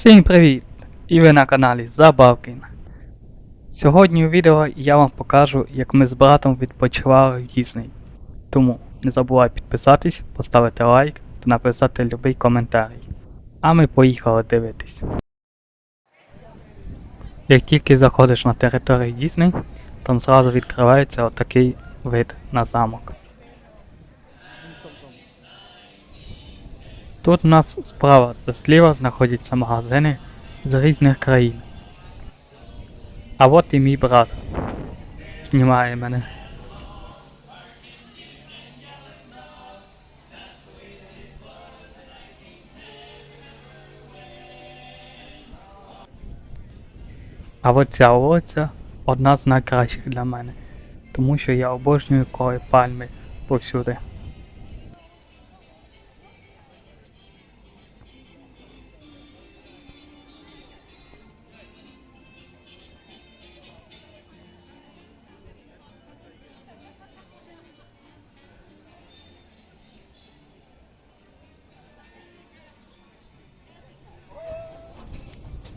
Всім привіт! І ви на каналі Забавкін. Сьогодні у відео я вам покажу, як ми з братом відпочивали в Дісней. Тому не забувай підписатись, поставити лайк та написати любий коментарій. А ми поїхали дивитись. Як тільки заходиш на територію Дісней, там зразу відкривається отакий вид на замок. Тут у нас справа та зліва знаходяться магазини з різних країн. А от і мій брат. Знімає мене. А от ця вулиця одна з найкращих для мене, тому що я обожнюю кори пальми повсюди.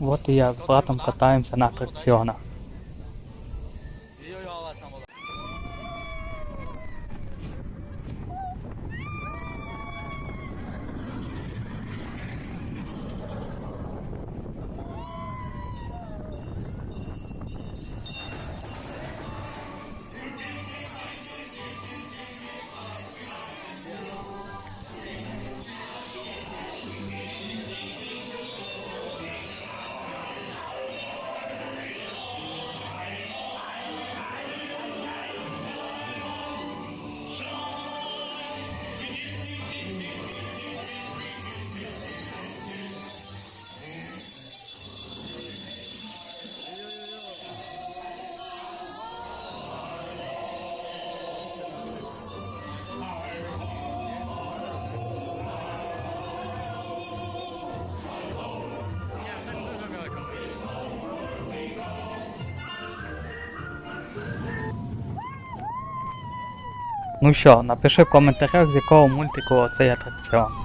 Вот и я с братом катаемся на атракціонах. Ну що, напиши в коментарях, з якого мультику оцей атракціон.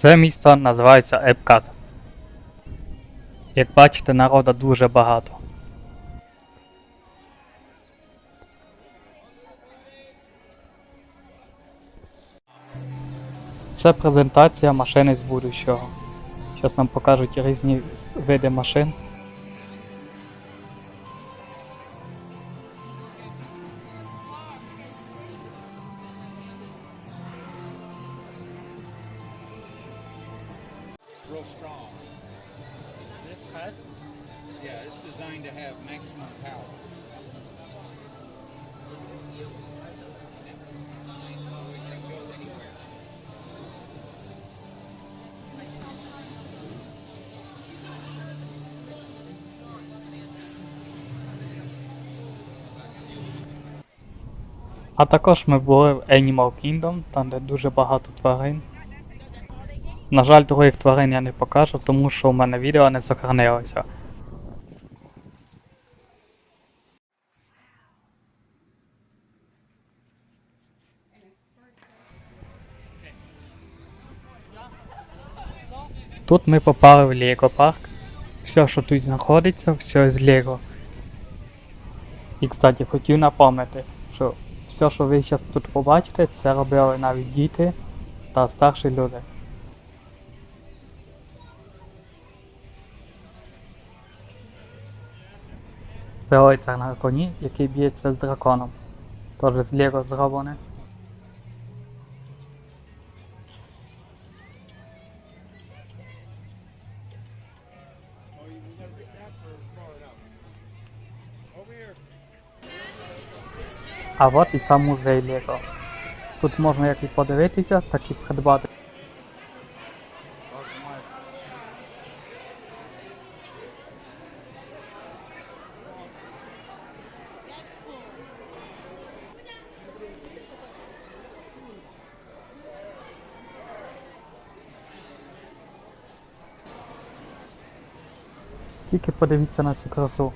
Це місто називається Епкат. Як бачите, народу дуже багато. Це презентація машини з будущого. Зараз нам покажуть різні види машин. А також ми були в Animal Kingdom, там де дуже багато тварин. На жаль, других тварин я не покажу, тому що у мене відео не сохранилося. Тут ми попали в Лего парк. все, що тут знаходиться, все з Лего. І, кстати, хотів напомнити, все, що ви зараз тут побачите, це робили навіть діти та старші люди. Це лицар на коні, який б'ється з драконом. Теж з Лего зроблене. Oh, you А от і сам музей Лего. Тут можна як і подивитися, так і придбати. Тільки подивіться на цю красу.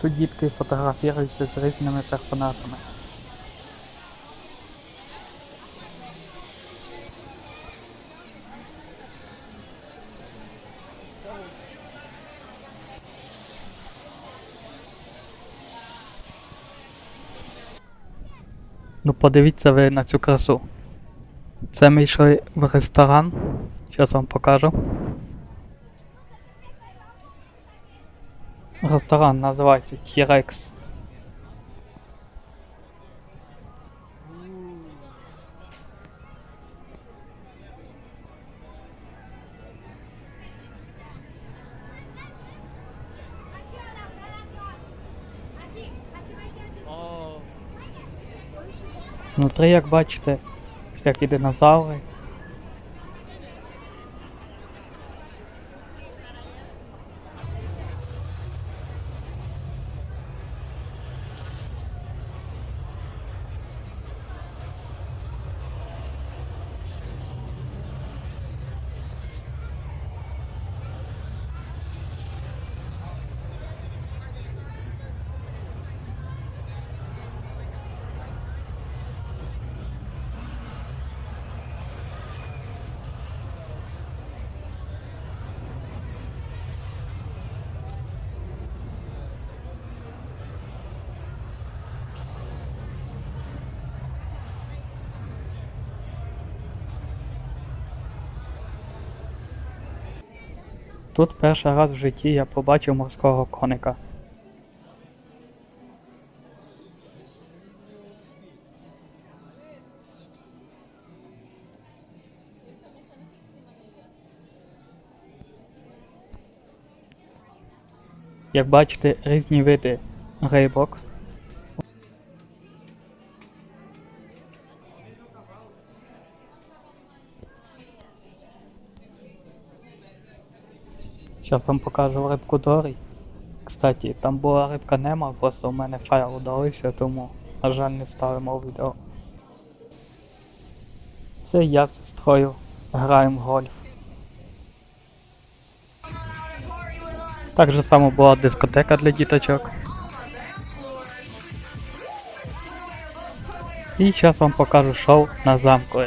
Тут дітки фотографіруються з різними персонажами. Ну подивіться ви на цю красу. Це ми йшли в ресторан. Зараз вам покажу. Ресторан T-Rex. Oh, Внутри, як бачите, всякі динозаври. Тут перший раз в житті я побачив морського коника. Як бачите, різні види рибок. Зараз вам покажу рибку Дорі. Кстати, там була рибка Нема, просто у мене файл удалився, тому, на жаль, не вставимо відео. Це я з сестрою граємо в гольф. Так же само була дискотека для діточок. І зараз вам покажу шоу на замку.